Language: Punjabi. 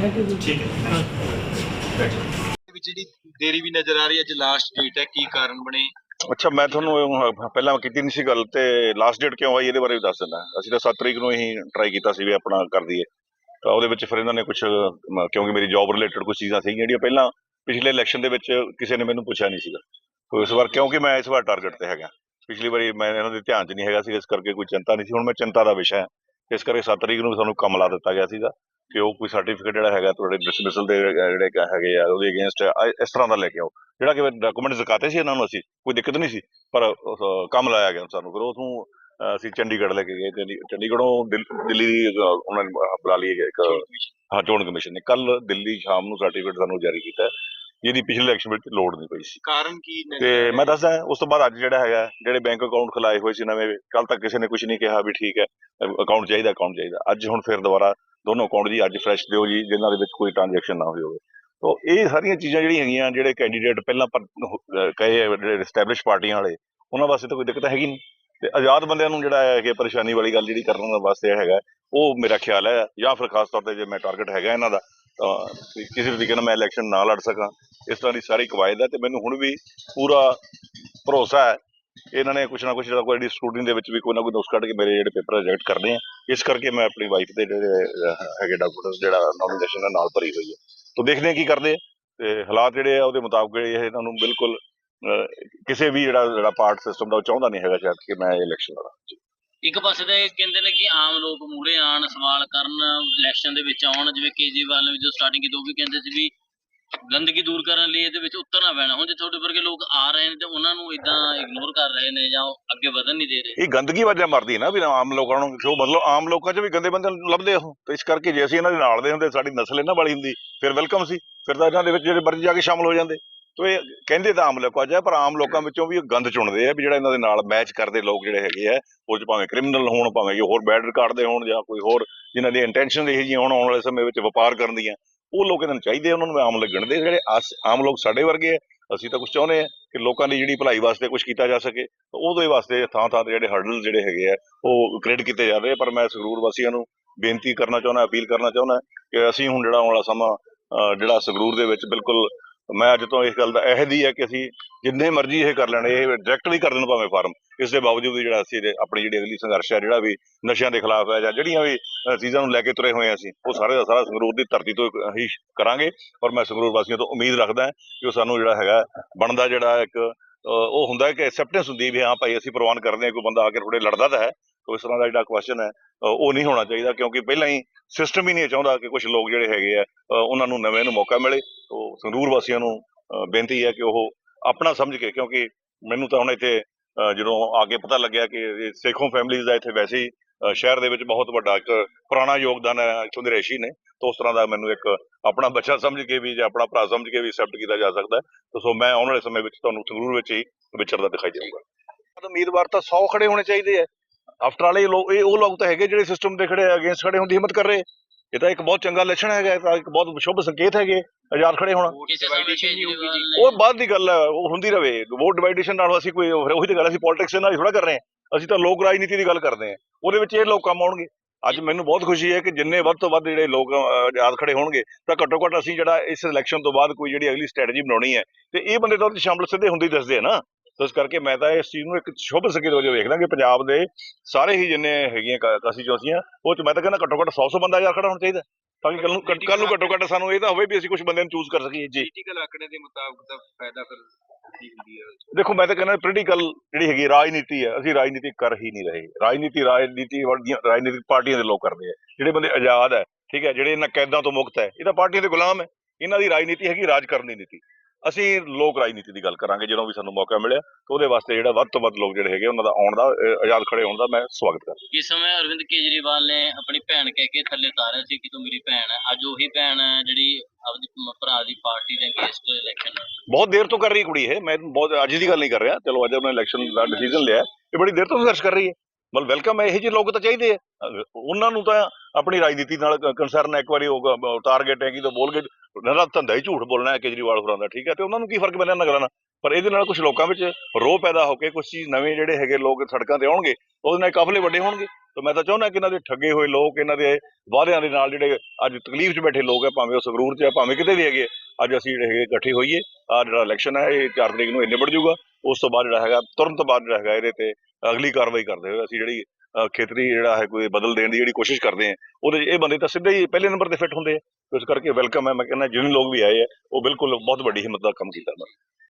ਥੈਂਕ ਯੂ ਜੀ। ਠੀਕ ਹੈ ਵਿੱਚ ਜਿਹੜੀ ਦੇਰੀ ਵੀ ਨਜ਼ਰ ਆ ਰਹੀ ਹੈ ਅੱਜ ਲਾਸਟ ਡੇਟ ਹੈ ਕੀ ਕਾਰਨ ਬਣੇ? ਅੱਛਾ ਮੈਂ ਤੁਹਾਨੂੰ ਇਹ ਪਹਿਲਾਂ ਕੀਤੀ ਨਹੀਂ ਸੀ ਗੱਲ ਤੇ ਲਾਸਟ ਡੇਟ ਕਿਉਂ ਆਈ ਇਹਦੇ ਬਾਰੇ ਵੀ ਦੱਸ ਦਿੰਦਾ। ਅਸੀਂ ਤਾਂ 7 ਤਰੀਕ ਨੂੰ ਹੀ ਟਰਾਈ ਕੀਤਾ ਸੀ ਵੀ ਆਪਣਾ ਕਰ ਦਈਏ ਤਾਂ ਉਹਦੇ ਵਿੱਚ ਫਿਰ ਇਹਨਾਂ ਨੇ ਕੁਝ ਕਿਉਂਕਿ ਮੇਰੀ ਜੌਬ ਰਿਲੇਟਡ ਕੁਝ ਚੀਜ਼ਾਂ ਸੀ ਜਿਹੜੀਆਂ ਪਹਿਲਾਂ ਪਿਛਲੇ ਇਲੈਕਸ਼ਨ ਦੇ ਵਿੱਚ ਕਿਸੇ ਨੇ ਮੈਨੂੰ ਪੁੱਛਿਆ ਨਹੀਂ ਸੀਗਾ। ਤੋ ਇਸ ਵਾਰ ਕਿਉਂਕਿ ਮੈਂ ਇਸ ਵਾਰ ਟਾਰਗੇਟ ਤੇ ਹੈਗਾ। ਪਿਛਲੀ ਵਾਰੀ ਮੈਂ ਇਹਨਾਂ ਦੇ ਧਿਆਨ 'ਚ ਨਹੀਂ ਹੈਗਾ ਸੀ ਇਸ ਕਰਕੇ ਕੋਈ ਚਿੰਤਾ ਨਹੀਂ ਸੀ। ਹੁਣ ਮੈਂ ਚਿੰਤਾ ਦਾ ਵਿਸ਼ਾ ਹੈ। ਇਸ ਕਰਕੇ 7 ਤਰੀਕ ਨੂੰ ਸਾਨੂੰ ਕੰਮ ਲਾ ਦਿੱਤਾ ਗਿਆ ਸੀਗਾ। ਕਿ ਉਹ ਕੋਈ ਸਰਟੀਫਿਕੇਟ ਜਿਹੜਾ ਹੈਗਾ ਤੁਹਾਡੇ ਡਿਸਮਿਸਲ ਦੇ ਜਿਹੜੇ ਹੈਗੇ ਆ ਉਹਦੇ ਅਗੇਂਸਟ ਇਸ ਤਰ੍ਹਾਂ ਦਾ ਲੈ ਕੇ ਆਓ। ਜਿਹੜਾ ਕਿ ਡਾਕੂਮੈਂਟ ਦਿਖਾਤੇ ਸੀ ਇਹਨਾਂ ਨੂੰ ਅਸੀਂ ਕੋਈ ਦਿੱਕਤ ਨਹੀਂ ਸੀ ਪਰ ਕੰਮ ਲਾਇਆ ਗਿਆ ਸਾਨੂੰ। ਫਿਰ ਉਥੋਂ ਅਸੀਂ ਚੰਡੀਗੜ੍ਹ ਲੈ ਕੇ ਗਏ ਚੰਡੀ- ਚੰਡੀਗੜ੍ਹੋਂ ਦਿੱਲ- ਦੀ ਉਹਨਾਂ ਨੇ ਬੁਲਾ ਲਈ ਇੱਕ ਹਾਂ ਚੋਣ ਕਮਿਸ਼ਨ ਨੇ। ਕੱਲ ਦਿੱਲੀ ਸ਼ਾਮ ਨੂੰ ਸਰਟੀਫਿਕੇਟ ਸਾਨੂੰ ਜਾਰੀ ਕੀਤਾ। ਜਿਹਦੀ ਪਿਛਲੇ ਇਲੈਕਸ਼ਨ ਵਿੱਚ ਲੋੜ ਨਹੀਂ ਪਈ ਸੀ। ਕਾਰਨ ਕੀ ਤੇ? ਮੈਂ ਦੱਸਦਾ ਉਸ ਤੋਂ ਬਾਅਦ ਅੱਜ ਜਿਹੜਾ ਹੈਗਾ ਜਿਹੜੇ ਬੈਂਕ ਅਕਾਊਂਟ ਖੁਲਾਏ ਹੋਏ ਸੀ ਨਵੇਂ ਕੱਲ ਤੱਕ ਕਿਸੇ ਨੇ ਕੁਝ ਨਹੀਂ ਕਿਹਾ ਵੀ ਠੀਕ ਹੈ ਅਕਾਊਂਟ ਚਾਹੀਦਾ ਅਕਾਊਂਟ ਚਾਹੀਦਾ। ਅੱਜ ਹੁਣ ਫਿਰ ਦੁਬਾਰਾ ਦੋਨੋਂ ਅਕਾਊਂਟ ਜੀ, ਅੱਜ ਫਰੈਸ਼ ਦਿਓ ਜੀ ਜਿਨ੍ਹਾਂ ਦੇ ਵਿੱਚ ਕੋਈ ਟ੍ਰਾਂਜੈਕਸ਼ਨ ਨਾ ਹੋਈ ਹੋਵੇ। ਤੋਂ ਇਹ ਸਾਰੀਆਂ ਚੀਜ਼ਾਂ ਜਿਹੜੀਆਂ ਹੈਗੀਆਂ, ਜਿਹੜੇ ਕੈਂਡੀਡੇਟ ਪਹਿਲਾਂ ਪਰ ਕਹੇ ਜਿਹੜੇ ਐਸਟੈਬਲਿਸ਼ ਪਾਰਟੀਆਂ ਵਾਲੇ, ਉਹਨਾਂ ਵਾਸਤੇ ਤਾਂ ਕੋਈ ਦਿੱਕਤ ਹੈਗੀ ਨਹੀਂ। ਤੇ ਆਜ਼ਾਦ ਬੰਦਿਆਂ ਨੂੰ ਜਿਹੜਾ ਹੈ ਕਿ ਪਰੇਸ਼ਾਨੀ ਵਾਲੀ ਗੱਲ ਜਿਹੜੀ ਕਰਨ ਵਾਸਤੇ ਹੈਗਾ, ਉਹ ਮੇਰਾ ਖਿਆਲ ਹੈ, ਜਾਂ ਫਿਰ ਖਾਸ ਤੌਰ ਤੇ ਜੇ ਮੈਂ ਟਾਰਗੇਟ ਹੈਗਾ ਇਹਨਾਂ ਦਾ, ਤਾਂ ਕਿਸੇ ਤਰੀਕੇ ਨਾਲ ਮੈਂ ਇਲੈਕਸ਼ਨ ਨਾ ਲੜ ਸਕਾਂ। ਇਸ ਤਰ੍ਹਾਂ ਦੀ ਸਾਰੀ ਕਵਾਇਦ ਹੈ ਤੇ ਮੈਨੂੰ ਹੁਣ ਵੀ ਪੂਰਾ ਭਰੋਸਾ ਹੈ, ਇਹਨਾਂ ਨੇ ਕੁਛ ਨਾ ਕੁਛ ਜਿਹੜਾ ਕੋਈ ਜਿਹੜੀ ਸਕੂਟਿੰਗ ਦੇ ਵਿੱਚ ਵੀ ਕੋਈ ਨਾ ਕੋਈ ਨੁਕਸ ਕੱਢ ਕੇ ਮੇਰੇ ਜਿਹੜੇ ਪੇਪਰ ਰਿਜੈਕਟ ਕਰਦੇ ਆ ਇਸ ਕਰਕੇ ਮੈਂ ਆਪਣੀ ਵਾਈਫ ਦੇ ਜਿਹੜੇ ਹੈਗੇ ਡਾਕੂਮੈਂਟਸ ਜਿਹੜਾ ਨੋਮੀਨੇਸ਼ਨ ਦੇ ਨਾਲ ਭਰੀ ਹੋਈ ਹੈ। ਤੋਂ ਦੇਖਦੇ ਹਾਂ ਕੀ ਕਰਦੇ ਤੇ ਹਾਲਾਤ ਜਿਹੜੇ ਆ ਉਹਦੇ ਮੁਤਾਬਕ ਇਹ ਇਹਨਾਂ ਨੂੰ ਬਿਲਕੁਲ ਕਿਸੇ ਵੀ ਜਿਹੜਾ ਜਿਹੜਾ ਪਾਰਟ ਸਿਸਟਮ ਦਾ ਉਹ ਚਾਹੁੰਦਾ ਨਹੀਂ ਹੈਗਾ ਸ਼ਾਇਦ ਕਿ ਮੈਂ ਇਲੈਕਸ਼ਨ ਲੜਾਂ। ਇੱਕ ਪਾਸੇ ਤੇ ਕਹਿੰਦੇ ਨੇ ਕਿ ਆਮ ਲੋਕ ਮੂਹਰੇ ਆਣ ਸਵਾਲ ਕਰਨ ਇਲੈਕਸ਼ਨ ਦੇ ਵਿੱਚ ਆਉਣ, ਜਿਵੇਂ ਕੇਜਰੀਵਾਲ ਨੇ ਵੀ ਸਟਾਰਟਿੰਗ ਕੀਤੀ, ਉਹ ਵੀ ਕਹਿੰਦੇ ਸੀ ਵੀ ਗੰਦਗੀ ਦੂਰ ਕਰਨ ਲਈ ਇਹਦੇ ਵਿੱਚ ਉਤਰਨਾ ਪੈਣਾ। ਹੁਣ ਜੇ ਤੁਹਾਡੇ ਵਰਗੇ ਲੋਕ ਆ ਰਹੇ ਨੇ ਤੇ ਉਹਨਾਂ ਨੂੰ ਇਦਾਂ ਇਗਨੋਰ ਕਰ ਰਹੇ ਨੇ ਜਾਂ ਉਹ ਅੱਗੇ ਵਧਣ ਨਹੀਂ ਦੇ ਰਹੇ। ਇਹ ਗੰਦਗੀ ਵਜ੍ਹਾ ਮਰਦੀ ਨਾ ਵੀ ਆਮ ਲੋਕਾਂ ਨੂੰ ਜੋ ਮਤਲਬ ਆਮ ਲੋਕਾਂ 'ਚ ਵੀ ਗੰਦੇ ਬੰਦੇ ਲੱਭਦੇ ਉਹ। ਤੇ ਇਸ ਕਰਕੇ ਜੇ ਅਸੀਂ ਇਹਨਾਂ ਦੇ ਨਾਲ ਦੇ ਹੁੰਦੇ, ਸਾਡੀ ਨਸਲ ਇਹਨਾਂ ਵਾਲੀ ਹੁੰਦੀ, ਫਿਰ ਵੈਲਕਮ ਸੀ। ਫਿਰ ਤਾਂ ਇਹਨਾਂ ਦੇ ਵਿੱਚ ਜਿਹੜੇ ਮਰਜ਼ੀ ਜਾ ਕੇ ਸ਼ਾਮਲ ਹੋ ਜਾਂਦੇ। ਤੋ ਇਹ ਕਹਿੰਦੇ ਤਾਂ ਆਮ ਲੋਕਾਂ 'ਚ ਹੈ ਪਰ ਆਮ ਲੋਕਾਂ ਵਿੱਚੋਂ ਵੀ ਗੰਦ ਚੁਣਦੇ ਆ ਵੀ ਜਿਹੜਾ ਇਹਨਾਂ ਦੇ ਨਾਲ ਮੈਚ ਕਰਦੇ ਲੋਕ ਜਿਹੜੇ ਹੈਗੇ ਆ, ਉਹ 'ਚ ਭਾਵੇਂ ਕ੍ਰਿਮੀਨਲ ਹੋਣ, ਭਾਵੇਂ ਕਿ ਹੋਰ ਬੈਡ ਰਿਕਾਰਡ ਦੇ ਹੋਣ ਜਾਂ ਕੋਈ ਹੋਰ ਜਿਨ੍ਹਾਂ ਦੀ ਇੰਟੈਂਸ਼ਨ ਇਹ ਜਿਹੀਆਂ ਹੋਣ, ਆਉਣ ਵਾਲੇ ਸਮੇਂ ਵਿੱਚ ਵਪਾਰ ਕਰਨ ਦੀਆਂ। ਉਹ ਲੋਕ ਇਹਨਾਂ ਨੂੰ ਚਾਹੀਦੇ ਆ, ਉਹਨਾਂ ਨੂੰ ਆਮ ਲੱਗਣ ਦੇ। ਜਿਹੜੇ ਆਸ- ਆਮ ਲੋਕ ਸਾਡੇ ਵਰਗੇ ਆ ਅਸੀਂ ਤਾਂ ਕੁਝ ਚਾਹੁੰਦੇ ਆ ਕਿ ਲੋਕਾਂ ਦੀ ਜਿਹੜੀ ਭਲਾਈ ਵਾਸਤੇ ਕੁਝ ਕੀਤਾ ਜਾ ਸਕੇ। ਉਹਦੇ ਵਾਸਤੇ ਥਾਂ ਥਾਂ ਤੇ ਜਿਹੜੇ ਹਰਡਲ ਜਿਹੜੇ ਹੈਗੇ ਆ ਉਹ ਕ੍ਰੀਏਟ ਕੀਤੇ ਜਾ ਰਹੇ ਪਰ ਮੈਂ ਸੰਗਰੂਰ ਵਾਸੀਆਂ ਨੂੰ ਬੇਨਤੀ ਕਰਨਾ ਚਾਹੁੰਦਾ ਅਪੀਲ ਕਰਨਾ ਚਾਹੁੰਦਾ ਕਿ ਅਸੀਂ ਹੁਣ ਜਿਹੜਾ ਆਉਣ ਵਾਲਾ ਸਮਾਂ ਅਹ ਜਿਹੜਾ ਸੰਗਰੂਰ ਦੇ ਵਿੱਚ ਬਿਲਕੁਲ ਮੈਂ ਅੱਜ ਤੋਂ ਇਸ ਗੱਲ ਦਾ ਅਹਿਦ ਹੀ ਹੈ ਕਿ ਅਸੀਂ ਜਿੰਨੇ ਮਰਜ਼ੀ ਇਹ ਕਰ ਲੈਣ, ਇਹ ਡਾਇਰੈਕਟਲੀ ਕਰ ਦੇਣ ਭਾਵੇਂ ਫਾਰਮ ਇਸ ਦੇ ਬਾਵਜੂਦ ਵੀ ਜਿਹੜਾ ਅਸੀਂ ਆਪਣੀ ਜਿਹੜੀ ਅਗਲੀ ਸੰਘਰਸ਼ ਹੈ, ਜਿਹੜਾ ਵੀ ਨਸ਼ਿਆਂ ਦੇ ਖਿਲਾਫ ਹੈ ਜਾਂ ਜਿਹੜੀਆਂ ਵੀ ਚੀਜ਼ਾਂ ਨੂੰ ਲੈ ਕੇ ਤੁਰੇ ਹੋਏ ਹਾਂ ਅਸੀਂ, ਉਹ ਸਾਰੇ ਦਾ ਸਾਰਾ ਸੰਗਰੂਰ ਦੀ ਧਰਤੀ ਤੋਂ ਹੀ ਕਰਾਂਗੇ। ਔਰ ਮੈਂ ਸੰਗਰੂਰ ਵਾਸੀਆਂ ਤੋਂ ਉਮੀਦ ਰੱਖਦਾ ਕਿ ਉਹ ਸਾਨੂੰ ਜਿਹੜਾ ਹੈਗਾ, ਬਣਦਾ ਜਿਹੜਾ ਇੱਕ ਉਹ ਹੁੰਦਾ ਕਿ ਐਕਸੈਪਟੈਂਸ ਹੁੰਦੀ ਵੀ ਹਾਂ ਭਾਈ ਅਸੀਂ ਪ੍ਰਵਾਨ ਕਰਦੇ ਹਾਂ, ਕੋਈ ਬੰਦਾ ਆ ਕੇ ਥੋੜੇ ਲੜਦਾ ਤਾਂ ਹੈ ਤਾਂ ਇਸ ਤਰ੍ਹਾਂ ਦਾ ਜਿਹੜਾ ਕੁਐਸਚਨ ਹੈ ਉਹ ਨਹੀਂ ਹੋਣਾ ਚਾਹੀਦਾ ਕਿਉਂਕਿ ਪਹਿਲਾਂ ਹੀ ਸਿਸਟਮ ਹੀ ਨਹੀਂ ਚਾਹੁੰਦਾ ਕਿ ਕੁਝ ਲੋਕ ਜਿਹੜੇ ਹੈਗੇ ਆ ਉਹਨਾਂ ਨੂੰ ਨਵੇਂ ਨੂੰ ਮੌਕਾ ਮਿਲੇ। ਉਹ ਸੰਗਰੂਰ ਵਾਸੀਆਂ ਨੂੰ ਬੇਨਤੀ ਹੈ ਕਿ ਉਹ ਆਪਣਾ ਸਮਝ ਕੇ ਕਿਉਂਕਿ ਮੈਨੂੰ ਤਾਂ ਹੁਣ ਇੱਥੇ ਜਦੋਂ ਆ ਕੇ ਪਤਾ ਲੱਗਿਆ ਕਿ ਇਹ ਸੇਖੋਂ ਫੈਮਿਲੀਜ਼ ਦਾ ਇੱਥੇ ਵੈਸੇ ਹੀ ਸ਼ਹਿਰ ਦੇ ਵਿੱਚ ਬਹੁਤ ਵੱਡਾ ਇੱਕ ਪੁਰਾਣਾ ਯੋਗਦਾਨ ਹੈ, ਇੱਥੋਂ ਦੇ ਰੇਸ਼ੀ ਨੇ। ਤਾਂ ਉਸ ਤਰ੍ਹਾਂ ਦਾ ਮੈਨੂੰ ਇੱਕ ਆਪਣਾ ਬੱਚਾ ਸਮਝ ਕੇ ਵੀ ਜਾਂ ਆਪਣਾ ਭਰਾ ਸਮਝ ਕੇ ਵੀ ਐਕਸੈਪਟ ਕੀਤਾ ਜਾ ਸਕਦਾ ਤਾਂ ਸੋ ਮੈਂ ਆਉਣ ਵਾਲੇ ਸਮੇਂ ਵਿੱਚ ਤੁਹਾਨੂੰ ਸੰਗਰੂਰ ਵਿੱਚ ਹੀ ਵਿਚਰਦਾ ਦਿਖਾਈ ਜਾਊਗਾ ਉਮੀਦਵਾਰ ਤਾਂ 100 ਖੜੇ ਹੋਣੇ ਚਾਹੀਦੇ ਆ ਆਫਟਰ ਆਲ ਇਹ ਲੋਕ ਇਹ ਉਹ ਲੋਕ ਤਾਂ ਹੈਗੇ ਜਿਹੜੇ ਸਿਸਟਮ ਦੇ ਖੜੇ ਅਗੇਂਸਟ ਖੜੇ ਹੋਣ ਦੀ ਹਿੰਮਤ ਕਰ ਰਹੇ। ਇਹ ਤਾਂ ਇੱਕ ਬਹੁਤ ਚੰਗਾ ਲੱਛਣ ਹੈਗਾ ਇਹ ਤਾਂ ਇੱਕ ਬਹੁਤ ਸ਼ੁਭ ਸੰਕੇਤ ਹੈਗੇ ਆਜ਼ਾਦ ਖੜੇ ਹੋਣਾ। ਉਹ ਬਾਅਦ ਦੀ ਗੱਲ ਹੈ ਉਹ ਹੁੰਦੀ ਰਵੇ। ਵੋਟ ਡਿਵਾਈਡੇਸ਼ਨ ਨਾਲ ਅਸੀਂ ਕੋਈ ਉਹੀ ਤਾਂ ਗੱਲ ਅਸੀਂ ਪੋਲਿਟਿਕਸ ਨਾਲ ਹੀ ਥੋੜਾ ਕਰ ਰਹੇ ਹਾਂ। ਅਸੀਂ ਤਾਂ ਲੋਕ ਰਾਜਨੀਤੀ ਦੀ ਗੱਲ ਕਰਦੇ ਹਾਂ। ਉਹਦੇ ਵਿੱਚ ਇਹ ਲੋਕ ਕੰਮ ਆਉਣਗੇ। ਅੱਜ ਮੈਨੂੰ ਬਹੁਤ ਖੁਸ਼ੀ ਹੈ ਕਿ ਜਿੰਨੇ ਵੱਧ ਤੋਂ ਵੱਧ ਜਿਹੜੇ ਲੋਕ ਆਜ਼ਾਦ ਖੜੇ ਹੋਣਗੇ ਤਾਂ ਘੱਟੋ ਘੱਟ ਅਸੀਂ ਜਿਹੜਾ ਇਸ ਇਲੈਕਸ਼ਨ ਤੋਂ ਬਾਅਦ ਕੋਈ ਜਿਹੜੀ ਅਗਲੀ ਸਟ੍ਰੈਟਜੀ ਬਣਾਉਣੀ ਹੈ ਤੇ ਇਹ ਬੰਦੇ ਤਾਂ ਉਹਦੇ ਸ਼ਾਮਲ ਸਿੱਧੇ ਹੁੰਦੇ ਹੀ ਦੱਸਦੇ ਆ ਨਾ। ਤਾਂ ਇਸ ਕਰਕੇ ਮੈਂ ਤਾਂ ਇਸ ਚੀਜ਼ ਨੂੰ ਇੱਕ ਸ਼ੁਭ ਸੰਕੇਤ ਵਜੋਂ ਵੇਖਦਾ ਕਿ ਪੰਜਾਬ ਦੇ ਸਾਰੇ ਹੀ ਜਿੰਨੇ ਹੈਗੀਆਂ ਕਸੀ ਚੌਸੀਆਂ ਉਹ ਚ ਮੈਂ ਤਾਂ ਕਹਿੰਦਾ ਘੱਟੋ ਘੱਟ 100 100 ਬੰਦਾ ਯਾਰ ਖੜਾ ਹੋਣਾ ਚਾਹੀਦਾ। ਤਾਂ ਕਿ ਕੱਲ ਨੂੰ ਕੱਲ ਨੂੰ ਘੱਟੋ ਘੱਟ ਸਾਨੂੰ ਇਹ ਤਾਂ ਹੋਵੇ ਵੀ ਅਸੀਂ ਕੁਝ ਬੰਦੇ ਨੂੰ ਚੂਜ਼ ਕਰ ਸਕੀਏ। ਜੀ। ਪੋਲੀਟੀਕਲ ਆંકੜੇ ਦੇ ਮੁਤਾਬਕ ਤਾਂ ਫਾਇਦਾ ਫਿਰ ਦੇਖੋ ਮੈਂ ਤਾਂ ਕਹਿੰਦਾ ਪੋਲੀਟੀਕਲ ਜਿਹੜੀ ਹੈਗੀ ਰਾਜਨੀਤੀ ਹੈ ਅਸੀਂ ਰਾਜਨੀਤੀ ਕਰ ਹੀ ਨਹੀਂ ਰਹੇ। ਰਾਜਨੀਤੀ ਰਾਜਨੀਤੀ ਵਰਗੀਆਂ ਰਾਜਨੀਤਿਕ ਪਾਰਟੀਆਂ ਦੇ ਲੋਕ ਕਰਦੇ ਆ। ਜਿਹੜੇ ਬੰਦੇ ਆਜ਼ਾਦ ਹੈ ਠੀਕ ਹੈ ਜਿਹੜੇ ਇਹਨਾਂ ਕੈਦਾਂ ਤੋਂ ਮੁਕਤ ਹੈ ਇਹ ਤਾਂ ਪਾਰਟੀਆਂ ਦੇ ਗੁਲਾਮ ਹੈ ਇਹਨਾਂ ਦੀ ਰਾਜਨੀਤੀ ਹੈਗੀ ਰਾਜ ਕਰਨ ਦੀ ਨੀਤੀ। ਅਸੀਂ ਲੋਕ ਰਾਜਨੀਤੀ ਦੀ ਗੱਲ ਕਰਾਂਗੇ ਜਦੋਂ ਵੀ ਸਾਨੂੰ ਮੌਕਾ ਮਿਲਿਆ ਤਾਂ ਉਹਦੇ ਵਾਸਤੇ ਜਿਹੜਾ ਵੱਧ ਤੋਂ ਵੱਧ ਲੋਕ ਜਿਹੜੇ ਹੈਗੇ ਉਹਨਾਂ ਦਾ ਆਉਣ ਦਾ ਅਹ, ਆਜ਼ਾਦ ਖੜੇ ਹੋਣ ਦਾ ਮੈਂ ਸਵਾਗਤ ਕਰਦਾ। ਇਸ ਸਮੇਂ ਅਰਵਿੰਦ ਕੇਜਰੀਵਾਲ ਨੇ ਆਪਣੀ ਭੈਣ ਕਹਿ ਕੇ ਥੱਲੇ ਉਤਾਰਿਆ ਸੀ ਕਿ ਤੂੰ ਮੇਰੀ ਭੈਣ ਹੈ। ਅੱਜ ਉਹੀ ਭੈਣ ਹੈ ਜਿਹੜੀ ਆਪਣੀ ਮ- ਭਰਾ ਦੀ ਪਾਰਟੀ ਦੇ ਅਗੇਂਸਟ ਇਲੈਕਸ਼ਨ ਬਹੁਤ ਦੇਰ ਤੋਂ ਕਰ ਰਹੀ ਕੁੜੀ ਇਹ। ਮੈਂ ਬਹੁਤ ਅੱਜ ਦੀ ਗੱਲ ਨਹੀਂ ਕਰ ਰਿਹਾ। ਚਲੋ ਅੱਜ ਉਹਨੇ ਇਲੈਕਸ਼ਨ ਦਾ ਡਿਸੀਜਨ ਲਿਆ। ਇਹ ਬੜੀ ਦੇਰ ਤੋਂ ਸੰਘਰਸ਼ ਕਰ ਰਹੀ ਹੈ। ਮਤਲਬ ਵੈਲਕਮ ਹੈ ਇਹੋ ਜਿਹੇ ਲੋਕ ਤਾਂ ਚਾਹੀਦੇ ਆ। ਅਹ ਉਹਨਾਂ ਨੂੰ ਤਾਂ ਆਪਣੀ ਰਾਜਨੀਤੀ ਨਾਲ ਕੰਸਰਨ ਇੱਕ ਵਾਰੀ ਉਹ ਟਾਰਗੇਟ ਹੈ ਕਿ ਤਾਂ ਬੋਲ ਕੇ ਨਰਾ ਧੰਦਾ ਹੀ ਝੂਠ ਬੋਲਣਾ ਹੈ, ਕੇਜਰੀਵਾਲ ਹੋਰਾਂ ਦਾ, ਠੀਕ ਹੈ, ਤੇ ਉਹਨਾਂ ਨੂੰ ਕੀ ਫ਼ਰਕ ਪੈਂਦਾ ਇਹਨਾਂ ਗੱਲਾਂ ਨਾਲ? ਪਰ ਇਹਦੇ ਨਾਲ ਕੁਝ ਲੋਕਾਂ ਵਿੱਚ ਰੋਹ ਪੈਦਾ ਹੋ ਕੇ ਕੁਝ ਚੀਜ਼ ਨਵੇਂ ਜਿਹੜੇ ਹੈਗੇ ਲੋਕ ਸੜਕਾਂ ਤੇ ਆਉਣਗੇ ਉਹਦੇ ਨਾਲ ਕਾਫਲੇ ਵੱਡੇ ਹੋਣਗੇ। ਤਾਂ ਮੈਂ ਤਾਂ ਚਾਹੁੰਦਾ ਕਿ ਇਹਨਾਂ ਦੇ ਠੱਗੇ ਹੋਏ ਲੋਕ, ਇਹਨਾਂ ਦੇ ਵਾਅਦਿਆਂ ਦੇ ਨਾਲ ਜਿਹੜੇ ਅੱਜ ਤਕਲੀਫ 'ਚ ਬੈਠੇ ਲੋਕ ਹੈ ਭਾਵੇਂ ਉਹ ਸੰਗਰੂਰ 'ਚ ਹੈ ਭਾਵੇਂ ਕਿਤੇ ਵੀ ਹੈਗੇ ਅੱਜ ਅਸੀਂ ਜਿਹੜੇ ਹੈਗੇ ਇਕੱਠੇ ਹੋਈਏ ਆ ਜਿਹੜਾ ਇਲੈਕਸ਼ਨ ਹੈ, ਇਹ 4 ਤਰੀਕ ਨੂੰ ਇਹ ਨਿਬੜ ਜਾਊਗਾ, ਉਸ ਤੋਂ ਬਾਅਦ ਜਿਹੜਾ ਹੈਗਾ, ਤੁਰੰਤ ਬਾਅਦ ਜਿਹੜਾ ਹੈਗਾ ਇਹਦੇ ਤੇ ਅਗਲੀ ਕਾਰਵਾਈ ਕਰਦੇ ਹੋਏ ਅਸੀਂ ਜਿਹੜੀ ਖੇਤਰੀ ਜਿਹੜਾ ਹੈ ਕੋਈ ਬਦਲ ਦੇਣ ਦੀ ਜਿਹੜੀ ਕੋਸ਼ਿਸ਼ ਕਰਦੇ ਆ, ਉਹਦੇ 'ਚ ਇਹ ਬੰਦੇ ਤਾਂ ਸਿੱਧੇ ਹੀ ਪਹਿਲੇ ਨੰਬਰ ਤੇ ਫਿੱਟ ਹੁੰਦੇ ਆ। ਇਸ ਕਰਕੇ ਵੈਲਕਮ ਹੈ, ਮੈਂ ਕਹਿੰਦਾ ਜਿਵੇਂ ਲੋਕ ਵੀ ਆਏ ਆ, ਉਹ ਬਿਲਕੁਲ ਬਹੁਤ ਵੱਡੀ ਹਿੰਮਤ ਦਾ ਕੰਮ ਕੀਤਾ ਉਹਨਾਂ ਨੇ।